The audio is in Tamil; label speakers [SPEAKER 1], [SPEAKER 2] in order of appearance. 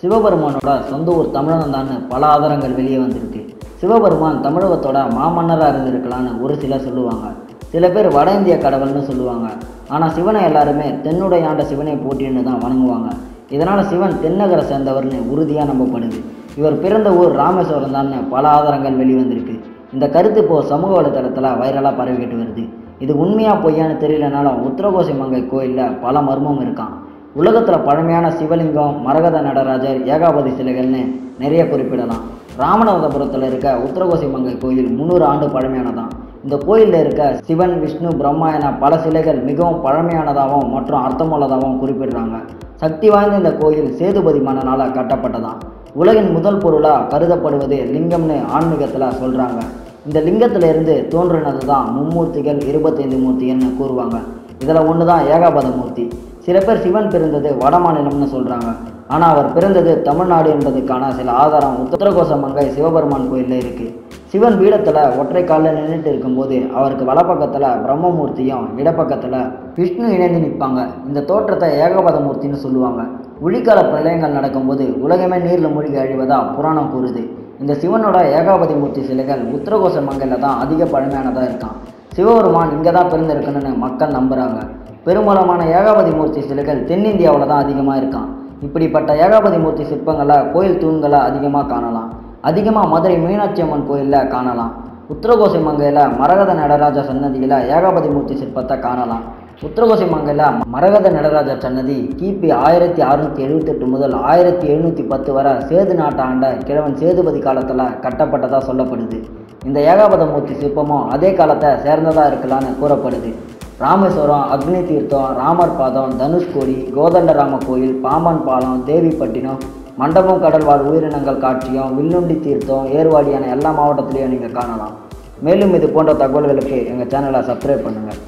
[SPEAKER 1] சிவபெருமானோட சொந்த ஊர் தமிழகம் தான் பல ஆதாரங்கள் வெளியே வந்திருக்கு. சிவபெருமான் தமிழகத்தோட மாமன்னராக இருந்திருக்கலான்னு ஒரு சிலர் சொல்லுவாங்க. சில பேர் வட இந்திய கடவுள்னு சொல்லுவாங்க. ஆனால் சிவனை எல்லாருமே தென்னுடைய ஆண்ட சிவனை போட்டின்னு தான் வணங்குவாங்க. இதனால் சிவன் தென்னகரை சேர்ந்தவர்னு உறுதியாக நம்பப்படுது. இவர் பிறந்த ஊர் ராமேஸ்வரம் தான் பல ஆதாரங்கள் வெளிவந்திருக்கு இந்த கருத்து இப்போ சமூக வலைத்தளத்தில் வைரலாக பரவிக்கிட்டு வருது. இது உண்மையாக பொய்யான்னு தெரியலனாலும் உத்தரகோசி மங்கை கோயிலில் பல மர்மம் இருக்கான் உலகத்தில் பழமையான சிவலிங்கம் மரகத நடராஜர் ஏகாபதி சிலைகள்னு நிறைய குறிப்பிடலாம். ராமநாதபுரத்தில் இருக்க உத்தரகோசி மங்கை கோயில் முந்நூறு ஆண்டு பழமையானதான். இந்த கோயிலில் இருக்க சிவன் விஷ்ணு பிரம்மா என பல சிலைகள் மிகவும் பழமையானதாகவும் மற்றும் அர்த்தமுள்ளதாகவும் குறிப்பிடுறாங்க. சக்தி வாய்ந்த இந்த கோயில் சேதுபதி மன்னனால் கட்டப்பட்டதாம் உலகின் முதல் பொருளாக கருதப்படுவது லிங்கம்னு ஆன்மீகத்தில் சொல்கிறாங்க இந்த லிங்கத்திலிருந்து தோன்றினது தான் மும்மூர்த்திகள் இருபத்தைந்து மூர்த்திகள்னு கூறுவாங்க. இதில் ஒன்று தான் ஏகாபத மூர்த்தி. சில பேர் சிவன் பிறந்தது வட மாநிலம்னு சொல்கிறாங்க ஆனால் அவர் பிறந்தது தமிழ்நாடு என்பதுக்கான சில ஆதாரம் உத்தரகோச மங்கை சிவபெருமான் கோயிலில் இருக்குது சிவன் பீடத்தில் ஒற்றை காலில் நின்றுட்டு இருக்கும்போது அவருக்கு வலப்பக்கத்தில் பிரம்மமூர்த்தியும் இடப்பக்கத்தில் விஷ்ணு இணைந்து நிற்பாங்க. இந்த தோற்றத்தை ஏகபத மூர்த்தின்னு சொல்லுவாங்க. ஒளிக்கால பிரளயங்கள் நடக்கும்போது உலகமே நீரில் மூழ்கி அழிவதா புராணம் கூறுது. இந்த சிவனோட ஏகாபதி மூர்த்தி சிலைகள் உத்தரகோச மங்கையில் தான் அதிக பழமையானதாக இருக்கான். சிவபெருமான் இங்கே தான் பிறந்திருக்கணும்னு மக்கள் நம்புகிறாங்க பெரும்பாலான ஏகாபதி மூர்த்தி சிலைகள் தென்னிந்தியாவில் தான் அதிகமாக இருக்கான். இப்படிப்பட்ட ஏகாபதி மூர்த்தி சிற்பங்களை கோயில் தூண்களை அதிகமாக காணலாம். அதிகமாக மதுரை மீனாட்சி அம்மன் கோயிலில் காணலாம். உத்தரகோசை மங்கையில் மரகத நடராஜ சன்னதியில் ஏகாபதி மூர்த்தி சிற்பத்தை காணலாம். உத்தரகோசை மங்கையில் மரகத நடராஜ சன்னதி கிபி ஆயிரத்தி அறுநூற்றி எழுபத்தெட்டு முதல் ஆயிரத்தி எழுநூற்றி பத்து வரை சேது நாட்டை ஆண்ட கிழவன் சேதுபதி காலத்தில் கட்டப்பட்டதாக சொல்லப்படுது. இந்த ஏகாபத மூர்த்தி சிற்பமும் அதே காலத்தை சேர்ந்ததாக இருக்கலான்னு கூறப்படுது. ராமேஸ்வரம் அக்னி தீர்த்தம் ராமர் பாதம் தனுஷ்கோடி கோதண்டராம கோயில் பாம்பன் பாலம் தேவிப்பட்டினம் மண்டபம் கடல்வாழ் உயிரினங்கள் காட்சியம் வில்லுண்டி தீர்த்தம் ஏர்வாடியான எல்லா மாவட்டத்திலையும் நீங்கள் காணலாம். மேலும் இது போன்ற தகவல்களுக்கு எங்கள் சேனலை சப்ஸ்கிரைப் பண்ணுங்கள்